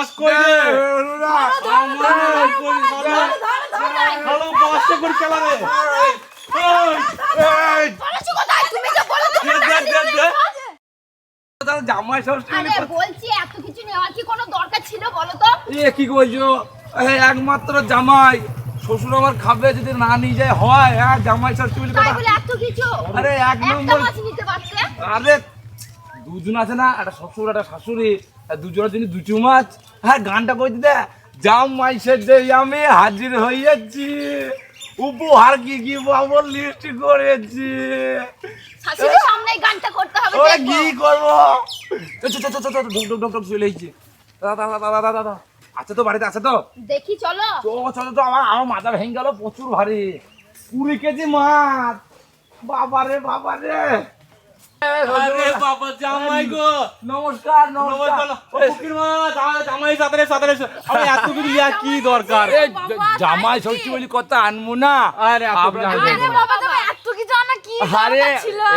মাস কই রে আমরা কই সালা ভালো পাঁচটা করে খেলা রে এই, বলেছ কোথায়? তুমি যে বলে দে, তোমার দে, টাকা দে, দিলে দে। আমি জামাই ষষ্ঠী আরে বলছি এত কিছু নেওয়ার কি কোনো দরকার ছিল বলো তো এ কি বলছো একমাত্র জামাই শ্বশুর আমার খাবে যদি না নিয়ে যায় হয় হ্যাঁ জামাই ষষ্ঠী বলে কথা এত কিছু আরে এক নম্বর মাছ নিতে পারতে আরে দুজন আছে না একটা শ্বশুর একটা শাশুড়ি আর দুজনের জন্য দুটো মাছ হ্যাঁ গানটা কই দিতে জামাই সেজে আমি হাজির হয়েছি। উপহার কি কি পাবো লিস্ট করেছি। শাশুড়ির সামনে গানটা করতে হবে ওরা। কি করব? ঢুক, ঢুক, ঢুক, ঢুক, চলে এসেছি। দাদা দাদা দাদা দাদা আছে তো বাড়িতে আছে তো? দেখি চলো। তো চলো তো আমার আমার মাথা ভেঙে গেল প্রচুর ভারী। কুড়ি কেজি মাছ। বাবারে বাবারে। নমস্কার নমস্কার। নমস্কার ও ফকির মা জামাই- জামাই সাথে সাথে আমি এত কিছু লিয়া কি দরকার? জামাই ষষ্ঠী বলি কথা আনব না। আরে আরে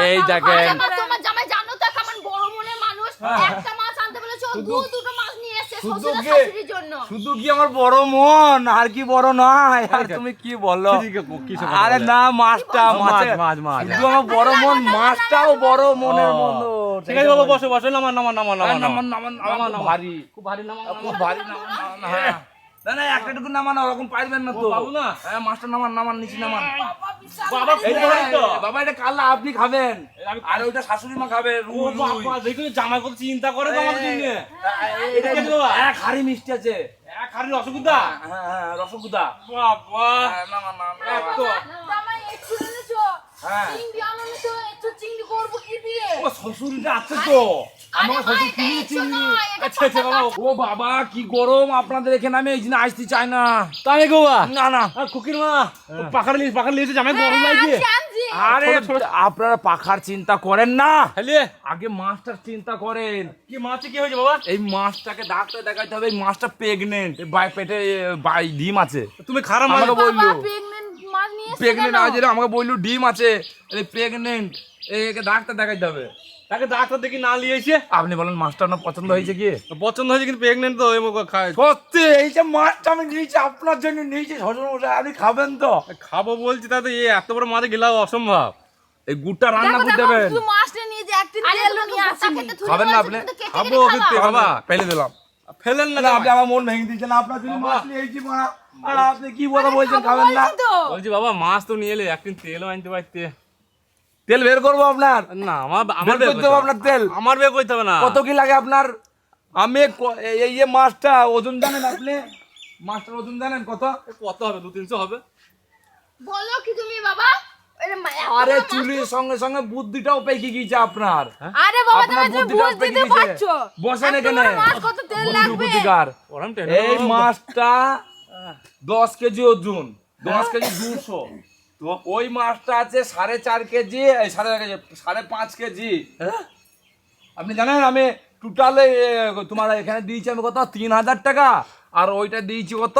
এই দেখেন। আরে মা, তোমার জামাই জানো তো কেমন বড় মনের মানুষ। একটা মাছ আনতে বলেছ দুটো মাছ নিয়ে এসেছে শুধু শ্বশুর আর কি? শাশুড়ির জন্য। শুধু কি আমার বড় মন? আর কি বড় নয়? আর তুমি কি বলো? আরে না মাছটা মাছ, মাছ। শুধু আমার বড় মন মাছটাও বড় মনের মন মতো। ঠিক আছে বাবা বসো বসো নামান নামান নামান নামা নামান নামান। নামান নামান নামান নামান। ভারী। খুব ভারী নামান খুব ভারী নামান নামান। হ্যাঁ। না না একটা টুকু নামান ওরকম পারবেন না তো। পাবো না? হ্যাঁ মাছটা নামান নামান নিচে নামান। বাবা বাবা এটা কাল্লা আপনি খাবেন। আর ওইটা শাশুড়ি মা খাবে দেখুন জামাই কত চিন্তা করে তো আমার জন্য। এটা এটা এক হাড়ি মিষ্টি আছে। এক হাড়ি রসগোল্লা? হ্যাঁ হ্যাঁ রসগুদা বাবা। হ্যাঁ, না না এত হ্যাঁ। চিংড়ি আনো তো একটু চিংড়ি করব কি দিয়ে? ও শ্বশুরিটা আছে তো। আমার আরে শ্বশুর ভাই, কিনে এটা চিনি আচ্ছা আচ্ছা বাবা ও বাবা কি গরম আপনাদের এখানে আমি এই জন্য আসতে চাই না। তাই গোবা না না। আর মা? পাখার লিস পাখার লিস জামাই গরম লাগছে। আনছি, আনছি। আরে আপনারা পাখার চিন্তা করেন না। হ্যালে আগে মাছটার চিন্তা করেন। কি মাছে কি হয়েছে বাবা? এই মাছটাকে ডাক্তার দেখাইতে হবে এই মাছটা প্রেগনেন্ট বাই পেটে বাই ডিম আছে। তুমি খারাপ মাছ বলল। প্রেগনেন্ট? আছে আমাকে বলল ডিম আছে। প্রেগনেন্ট একে ডাক্তার দেখাইতে হবে। তাকে ডাক্তার দেখি না লিয়েছে আপনি বলেন মাছটা না পছন্দ হয়েছে কি? পছন্দ হয়েছে কিন্তু প্রেগনেন্ট তো সত্যি এই যে মাছটা আমি নিয়েছি আপনার জন্য নিয়েছি শ্বশুর মশাই আপনি খাবেন তো? খাব বলছি তাতে এ এত বড় মাছ গেলা অসম্ভব। এই গুড়টা রান্না করে দেবেন। খাবেন গোটা। না আপনি? খাব কিন্তু বাবা ফেলে দিলাম। ফেলেন না আপনি আমার মন ভেঙে দিয়েছেন আপনার জন্য মাছ নিয়েছি আপনি কি কথা বলছেন খাবেন না। বলছি বাবা মাছ তো নিয়ে এলে একদিন তেলও আনতে পারতে। তেল বের করব আপনার? না আমার আমার বের করতে হবে আপনার তেল। আমার বের করতে হবে না। কত কি লাগে আপনার? আমি এই যে মাছটা ওজন জানেন আপনি? মাছটার ওজন জানেন কত? কত হবে? দু তিনশো হবে। বলো কি তুমি বাবা? আরে চুলির সঙ্গে সঙ্গে বুদ্ধিটাও পেকে গিয়েছে আপনার। আরে বাবা আপনার তুমি যে বুদ্ধিটাও পেকে দিতে গিয়েছে। পারছ। বসেন এখানে। মাছ কত তেল লাগবে? এই মাছটা দশ কেজি ওজন। দশ কেজি দুশো। তো ওই মাছটা আছে সাড়ে চার কেজি এই সাড়ে চার কেজি সাড়ে পাঁচ কেজি। আপনি জানেন আমি টোটালে তোমার এখানে দিয়েছি আমি কত? তিন হাজার টাকা। আর ওইটা দিয়েছি কত?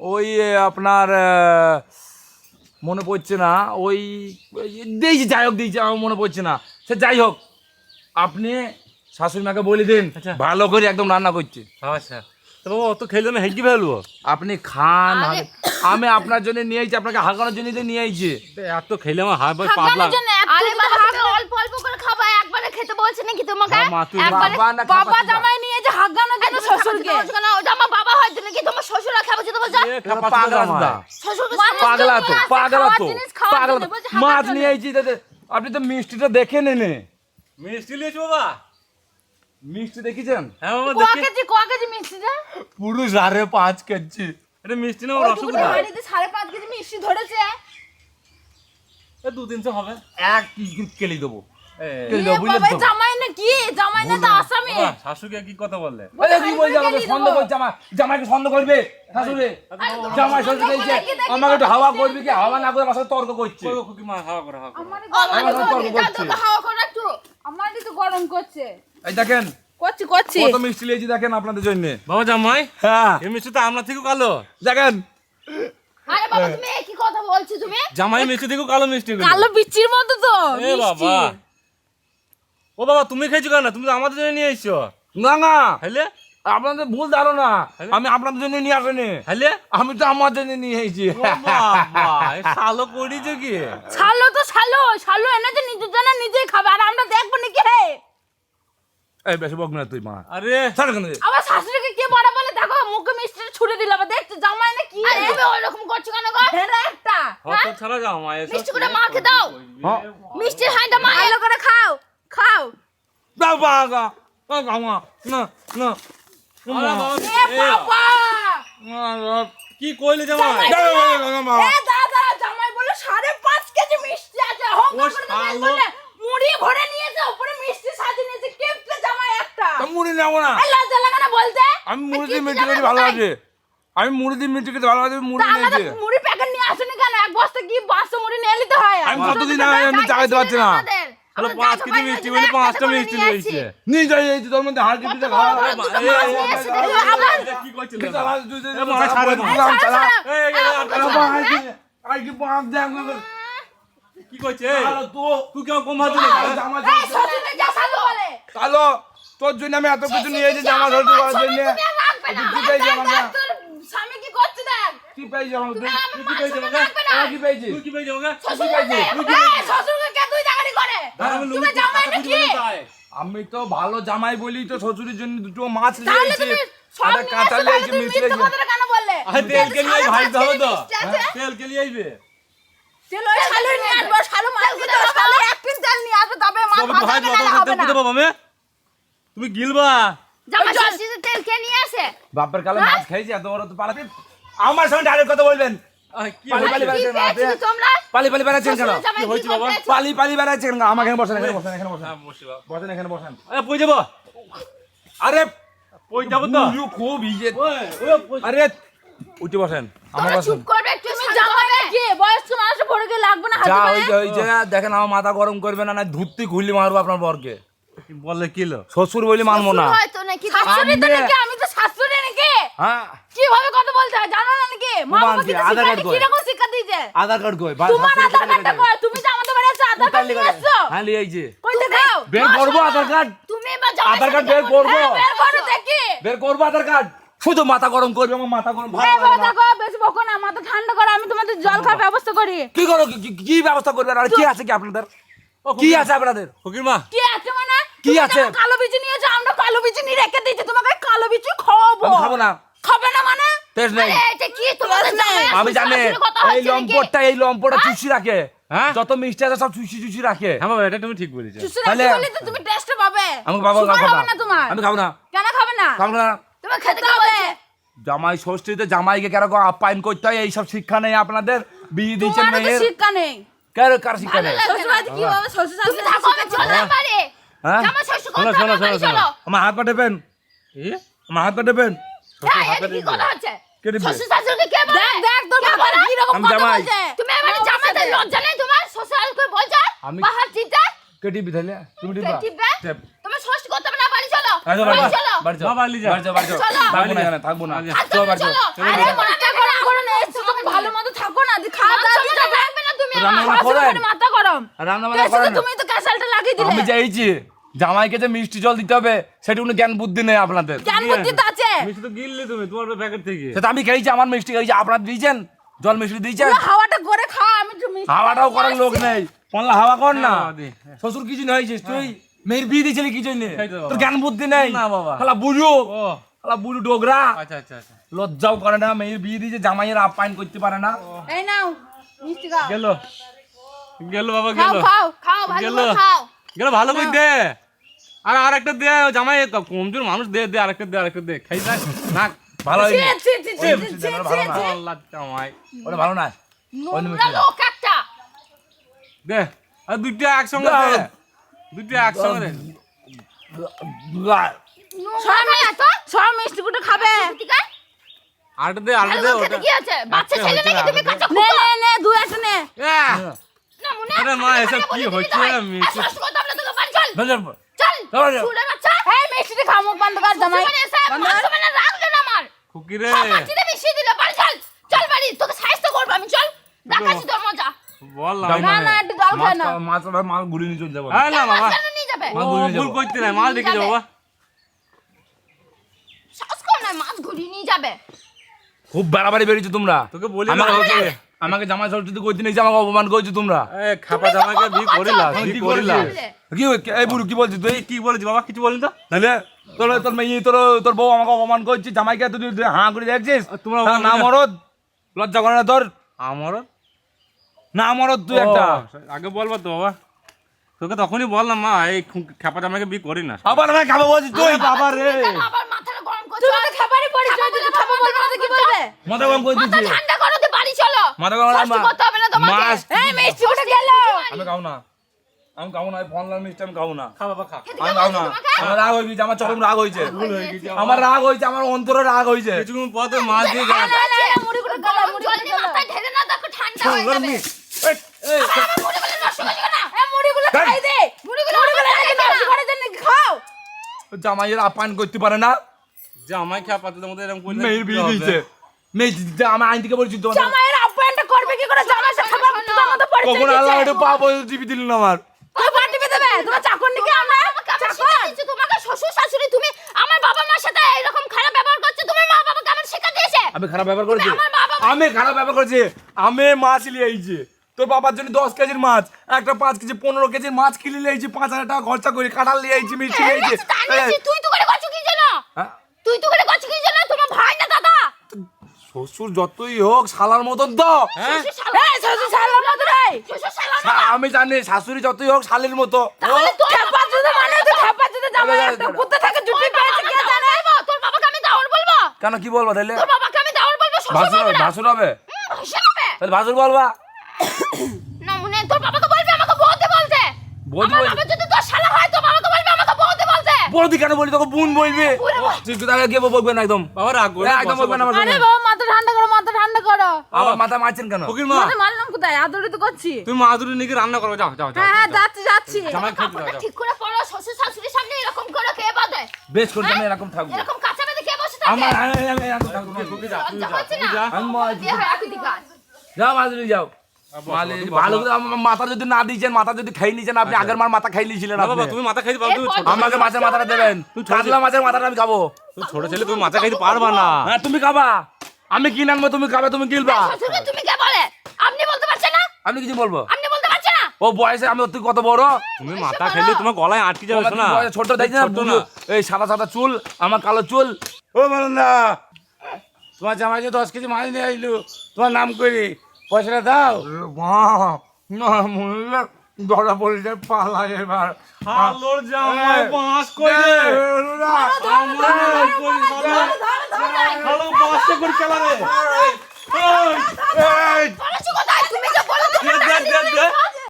ওই আপনার মনে পড়ছে না ওই ওই দিয়েছি যাই হোক দিয়েছি আমার মনে পড়ছে না। সে যাই হোক আপনি শাশুড়ি মাকে বলে দিন আচ্ছা। ভালো করে একদম রান্না করছি। আচ্ছা। তো বাবা অত খেলে আমি হেঁকে ফেলব? আপনি খান আমি- আপনার জন্য নিয়ে আইছি আপনাকে হাগানোর জন্য তো নিয়ে আইছি। এত খেলে আমার হাত ভাই পাতলা খাবানোর জন্য এত আরে বাবা তুমি অল্প অল্প করে খাবা একবারে খেতে বলছে নাকি তোমাকে? হ্যাঁ, একবারে বাবা না বাবা জামাই নিয়ে যে হাগানোর জন্য শ্বশুরকে। আমার বাবা হয় জন্য কি তোমার শ্বশুরা খাবে যদি বলছো এ, খাপাচ্ছে তো পাগলা। শ্বশুরকে পাগলা তো পাগলা তো পাগলা মাছ নিয়ে আইছি তাতে আপনি তো মিষ্টিটা দেখে নেনে মিষ্টি লিয়েছি বাবা? মিষ্টি দেখেছেন? হ্যাঁ বাবা কোয়া দেখি। কেজি কোয়া কেজি মিষ্টিটা? পুরো সাড়ে পাঁচ কেজি। এটা মিষ্টি না রসগোল্লা? হাঁড়িতে সাড়ে কেজি মিষ্টি ধরেছে। এ দু তিনশো হবে। এক কেজি কেলি দেবো। এ, কেলি এ দেবো বুঝলেন বাবা তো? জামাই না কি? জামাই না তো আসামি। বাবা, কি কথা বললে? কি বলছে? আমাকে সন্দেহ করছে আমার জামাইকে সন্দেহ করবে শাশুড়ি? জামাই তোমার বলছে করে কি দেখি? আমাকে একটু হাওয়া করবি কি? হাওয়া না করে আমার সাথে তর্ক করছে। কই মা হাওয়া করে হাওয়া করে। আমার গরম তর্ক করছে। করছে। হাওয়া করে একটু আমারই তো গরম করছে। এই দেখেন করছি করছি। কত মিষ্টি লিয়েছি দেখেন আপনাদের জন্য। বাবা জামাই হ্যাঁ। এই মিষ্টি তো আমরা থেকেও কালো। দেখেন। আরে বাবা তুমি কি কথা বলছো তুমি? জামাই মিষ্টি থেকেও কালো মিষ্টি কালো বিচির মতো তো এ বাবা। ও বাবা তুমি খেয়েছো কেন? তুমি তো আমাদের জন্য নিয়ে এসছো। না না। আপনাদের ভুল ধারণা। আমি আপনাদের জন্য নিয়ে আসিনি। হলে? আমি তো আমার জন্য নিয়ে এসেছি। শালো করিছে কি? ছালো তো ছালো ছালো এনেছে নিজের জন্য নিজেই খাবে আর আমরা দেখব নাকি হে এই বেশি বক না তুই মা। আরে। ছাড় থেকে। আবার শাশুড়িকে কে বড় বলে? দেখো মুখে মিষ্টি ছুড়ে দিল আবার দেখতে জামাই না কি আরে তুমি ওরকম করছ কেন গো? হেরা একটা। হত ছাড়া যাও মা এসব মিষ্টি করে মাকে দাও। হ্যাঁ। মিষ্টির হাঁড়িটা মা? ভালো করে খাও। খাও। দাও ও গামা না না। আরে বাবা, এ এ, বাবা! কি কইলে জামাই এ দাদা জামাই বলে সাড়ে পাঁচ কেজি মিষ্টি আছে। হোক শালো। মুড়ি ভরে উপরে মিষ্টি সাজিয়ে নিয়েছে কেপটা জামাই মুড়ি নেব না লজ্জা লাগে না বলতে আমি মুড়ি দিয়ে মিষ্টি খেতে জামাই ভালো আছে আমি মুড়ি দিয়ে মিষ্টি খেতে ভালো আছে মুড়ি নিয়েছি মুড়ি প্যাকেট নিয়ে আসেনি কেন এক বস্তা কি পাঁচশো মুড়ি নিয়ে নিতে হয় আমি কতদিন চাগাইতে পারছি না হলো পাঁচ কেজি মিষ্টি বলে পাঁচটা মিষ্টি লইছে নিয়ে যাই এই তোর মধ্যে হাড় কেটে খা বড় দুটো মাছ নিয়ে এসে দেখো আবার কি কইছিল মারা ছাড়ে না। এই, এই, এই, কি কইছে তুই কেউ কম হাত দিলি কালো তোর জন্য আমি এত কিছু নিয়ে এসেছি আমার ধরতে পারার জন্য। কি দেখ, আমাকে? স্বামী কি করছে দেখ। কি তুই সম্মান আমাকে? রাখবে না। আমার কি তুই কি পেয়েছিস? আমাকে শ্বশুরকে কে তুই চাকরি করে? তুমি জামাই নাকি? আমি তো ভালো জামাই বলি তো শ্বশুরের জন্য দুটো মাছ নিয়েছি কাঁচা নিয়েছি কেন বললে? আরে তেল কে নিয়ে তো? আছে। তেল কে নিয়ে আইবে তেল ওই শালুই নিয়ে আসব, শালু মাছ দিতে হবে, শালু এক পিস তেল নিয়ে আসবে, তবে মাছ ভাজা হবে, নাহলে মতো হবে তেল না। তুমি গিলবা? জামাই তেল কে নিয়ে আসে? বাপের কালে মাছ খাইছি এত বড় তো পালাতে। আমার সঙ্গে ডাইরেক্ট কথা বলবেন। পালি? পালি, কি পালি পালি বেড়াচ্ছেন কেন? বেড়াচ্ছেন কেন? আমাকে বসেন এখানে বসেন এখানে বসেন। হ্যাঁ, বসে বাবা। বসেন এখানে বসেন। পই যাব আরে পই যাব তো? খুব ইয়ে আরে উঠে বসেন আমার দেখেন আমার মাথা গরম করবে না না ধুতি খুলি মারবো আপনার বরকে। বলে কিলো শ্বশুর বলি মানবো না হয়তো নাকি? শাশুড়ি তো নাকি, আমি তো শাশুড়ি নাকি? হ্যাঁ কীভাবে কথা বলতে হয় জানো না নাকি? মা বাবা কি? আধার কার্ড কই? কীরকম শিক্ষা দিয়েছে? আধার কার্ড কই তোমার আধার কার্ডটা কই? তুমি তো আমাদের বাড়ি এসছো, আধার কার্ড নিয়ে এসছো? হ্যাঁ লিয়ে আইছি কই দেখাও? বের করব আধার কার্ড তুমি এবার জামাইয়ের আধার কার্ড বের কেমন- বের করো দেখি। বের করব আধার কার্ড শুধু মাথা গরম করবে আমার মাথা গরম ভালো লাগে না। দেখো, বেশি বকো না, মাথা ঠান্ডা করো, আমি তোমাদের জল খাওয়ার ব্যবস্থা করি। কি করো কি- ব্যবস্থা করবেন আর কি আছে কি আপনাদের কি আছে আপনাদের ফকির মা কি আছে? কি আছে? কালো বিচি নিয়েছো, আমরা কালো বিচি নিয়ে রেখে দিয়েছি, তোমাকে কালো বিচি খাওয়াবো। আমি খাব না খাবে না মানে? টেস্ট নেই এটা কি আসলে আমি জানি এই লম্পটটা এই লম্পটটা চুষি রাখে হ্যাঁ? যত মিষ্টি আছে সব চুষি চুষি রাখে হ্যাঁ বাবা এটা তুমি ঠিক বলেছ চুষে তাহলে- রাখতে বললে তো তুমি টেস্টে পাবে। আমি বাবা খাব না তোমার। আমি খাব না কেন খাবে না? খাব না তোমার খেতে হবে। জামাই ষষ্ঠীতে জামাইকে কেরকম আপ্যায়ন করতে হয় এইসব শিক্ষা নেই আপনাদের বিয়ে দিচ্ছেন তোমারও মেয়ের শিক্ষা নেই। কার কার শিক্ষা নেই শ্বশুরবাড়িতে কি হবে? শ্বশুর হ্যাঁ। শাশুড়ি থাকো, চললাম বাড়ি। হ্যাঁ শোনো, শোনো। আমার হাত পা টেপেন এ? আমার হাত পা টেপেন হ্যাঁ? আমি? কে তাহলে তুমি? টেপ। ষষ্ঠী করতে না, বাড়ি চলো। বাড়ি বাড়ি চলো। বাড়ি চল। বাড়ি যা। বাড়ি চল, বাড়ি থাকব না থাকব না। আর চল তুমি বাড়ি চল। আরে মাথা গরম করে নিয়ে ভালো মতো থাকো না, খাওয়া দাওয়া থাকবে না আমার। শ্বশুর করেন? মাথা গরম। রান্না করেন তুমি তো ক্যাসালটা লাগিয়ে দিলে। আমি চাইছি জামাইকে যে মিষ্টি জল দিতে হবে সেটা কোনো জ্ঞান বুদ্ধি নেই আপনাদের। জ্ঞান বুদ্ধি তো আছে। মিষ্টি তো গিললে তুমি তোমার প্যাকেট থেকে। সেটা আমি খেয়েছি আমার মিষ্টি খেয়েছি আপনারা দিয়েছেন জল মিষ্টি দিয়েছেন। হাওয়াটা করে খাও, আমি হাওয়াটাও করার লোক নেই। পাল্লা হাওয়া কর না। শ্বশুর কিছু নেই হয়েছিস তুই? মেয়ের বিয়ে দিয়েছিলি কিছু নেই। তোর জ্ঞান বুদ্ধি নেই। না বাবা। খালা বুঝু খালা বুঝু ডোগরা। আচ্ছা আচ্ছা আচ্ছা। লজ্জাও করে না মেয়ের বিয়ে দিয়েছে জামাইয়ের আপ্যায়ন করতে পারে না। এই নাও। গেল। গেল বাবা খাও গেল। খাও খাও ভালো গেল। গেল ভালো করে দে। আর আরেকটা দে জামাই কমজোর মানুষ দে দে আরেকটা দে আরেকটা দে। খাই না না ভালো ছি, ভালো না। আল্লাহ জামাই। ওটা ভালো না। একটা। দে আর দুইটা একসঙ্গে দে। দুইটা একসঙ্গে দে। সব মিষ্টি খাবে। আরেকটা দে আরেকটা দে ওটা কি আছে? বাচ্চা ছেলে নাকি তুমি কাঁচা নে নে নে দুই একটা নে। না মনে আরে মা, এসব কি হচ্ছে? মিষ্টি- নজর চল। চল। বাচ্চা এই মিষ্টি খা বন্ধ কর জামাই। বন্ধ মানে রাখলে না আমার। খুকি রে। সব মাটিতে মিশিয়ে বাড়ি চল। চল বাড়ি তোকে সাহায্য করব আমি চল। দেখাচ্ছি তোর মজা। বল না না না একটু জল খায় না মাছ মাছ মাছ গুলি নিয়ে চলে যাব। হ্যাঁ না বাবা কেন নিয়ে যাবে? মা ভুল করতে নাই মাল দেখে যাব। বাবা দিনই যাবে। খুব বাড়াবাড়ি বেরিয়েছো তোমরা। তোকে বলি আমাকে আমাকে- আমাকে জামাই সরস্বতী কই দিন আমাকে অপমান করেছ তোমরা। এ খাপা জামাকে বি করিলা তুমি বি কি করিলা। কি এই বুড়ু কি বলছিস তুই? কি বলেছি বাবা কিছু বলিনি তো? তাহলে তোর তোর মেয়ে তোর তোর বউ আমাকে অপমান করছিস জামাইকে তুই তুই হাঁ করে দেখছিস? তোমরা না মরদ লজ্জা করে না তোর? আমারও না মরদ তুই একটা। আগে বলব তো বাবা। তোকে তখনই বললাম মা এই খাপা জামাকে বি করি না। আবার আমি খাব বলছিস তুই? বাবা রে। তুমি তো খাবারই পড়েছো খাবার খাব বলবে না কি বলবে? মাথা গরম করে মাথা ঠান্ডা করো তো বাড়ি চলো। মাথা গরম ষষ্ঠী করতে হবে না তোমাকে। এই মিষ্টি ওটা গেল। আমি খাব না। আমি খাব না ফোন লাল মিষ্টি আমি খাব না। খা বাবা খা। আমি খাব না। আমার রাগ হয়ে গেছে আমার চরম রাগ হয়েছে। হয়ে আমার রাগ হয়েছে আমার অন্তরে রাগ হয়েছে। কিছুক্ষণ পর মাছ দিয়ে যা না না না মুড়িগুলো গেল গরম মুড়িগুলো জল দিয়ে গেল মাথায় ঢেলে না দেখো ঠান্ডা হয়ে যাবে। মুড়িগুলো খাই দে মুড়িগুলো মুড়িগুলো নষ্ট করে জন্য খাও? জামাইয়ের আপ্যায়ন করতে পারে না। যে আমায় খাপা তোদের মধ্যে এরকম করলে মেয়ের বিয়ে দিয়েছে মেয়ে দিতে আইন থেকে বলছি তোমার জামাইয়ের আপ্যায়নটা করবে কি করে? জামাই সে খাবার তোমার মতো পড়ে কখন আল্লাহ একটু পা বলে টিপি দিল না আমার? তুই পার্টি পেতে দেবে? তোমার চাকর নাকি আমরা? চাকর? তোমাকে শ্বশুর শাশুড়ি তুমি আমার বাবা মার সাথে এরকম খারাপ ব্যবহার করছ তোমার মা বাবা কেমন শিক্ষা দিয়েছে। আমি খারাপ ব্যবহার করেছি? আমার মা বাবা- আমি খারাপ ব্যবহার করেছি? আমি মাছ নিয়ে আইছি তোর বাবার জন্য দশ কেজির মাছ একটা পাঁচ কেজি পনেরো কেজির মাছ কিনে নিয়ে আইছি পাঁচ হাজার টাকা খরচা করে কাঁঠাল নিয়ে আইছি মিষ্টি নিয়ে আইছি তুই তো করে করছ কি জন্য? হ্যাঁ? তুই তো করে করছ কি জন্য তোমার ভাই না দাদা? শ্বশুর যতই হোক শালার মতন তো। হ্যাঁ? শ্বশুর শালার মতো রে। শ্বশুর আমি জানি শাশুড়ি যতই হোক শালের মতো। তাহলে তোর খেপা যদি মানে তুই খেপা যদি জামাই একটা কুত্তে থাকে জুটি পেয়েছে কে জানে? তোর বাবাকে আমি দাওয়ার বলব কেন কি বলব তাহলে তোর বাবাকে আমি দাওয়ার বলব শ্বশুর ভাসুর হবে ভাসুর হবে। তাহলে ভাসুর বলবা। না মনে হয় তোর বাবাকে বলবে আমাকে বলতে বলতে? বলবে? যদি তোর শালা হয় তোর বাবাকে বলবে আমাকে বলতে বলদি কেন বলি তোকে বোন বলবে তুই তো তাহলে গিয়ে বলবে না একদম বাবা রাগ করো একদম বলবে না আরে বাবা মাথা ঠান্ডা করো মাথা ঠান্ডা করো আবার মাথা মারছেন কেন ফকির মা মাথা মারলাম কোথায় আদরে তো করছি তুমি মাদুরি নাকি রান্না করো যাও যাও যাও হ্যাঁ হ্যাঁ যাচ্ছি যাচ্ছি জামাই খেতে দাও ঠিক করে পরো শ্বশুর শাশুড়ির সামনে এরকম করে কে বাঁধে বেশ করতে আমি এরকম থাকব এরকম কাঁচা বেঁধে কে বসে থাকে আমার আমি আমি এরকম থাকব ফুকি যা তুই যা যা আমি হয়। যাও মাদুরি যাও মাথা যদি না দিয়েছেন মাথা যদি খাই নিয়েছেন আপনি আগের মার মাথা খাই নিয়েছিলেন বাবা তুমি মাথা খাইতে পারো আমাকে মাছের মাথাটা দেবেন। তুই ছোট কাতলা মাছের মাথাটা আমি খাব। তুমি ছোট ছেলে তুমি মাথা খাইতে পারবা না। হ্যাঁ তুমি খাবা। আমি কিনে আনব তুমি খাবে তুমি গিলবা তুমি কে বলে? আপনি বলতে পারছেন না? আমি কিছু বলব? আপনি বলতে পারছেন না? ও বয়সে আমি তুই কত বড়? তুমি মাথা খাইলে তোমার গলায় আটকে যাবে না ছোট দেখছি না। এই সাদা সাদা চুল আমার কালো চুল। ও মালন্দা তোমার জামাইকে দশ কেজি মাছ নিয়ে আইলু। তোমার নাম করি পয়সাটা দাও ধরা পড়লে পালা এবার আলোর জামায় বাঁশ করে খেলা রে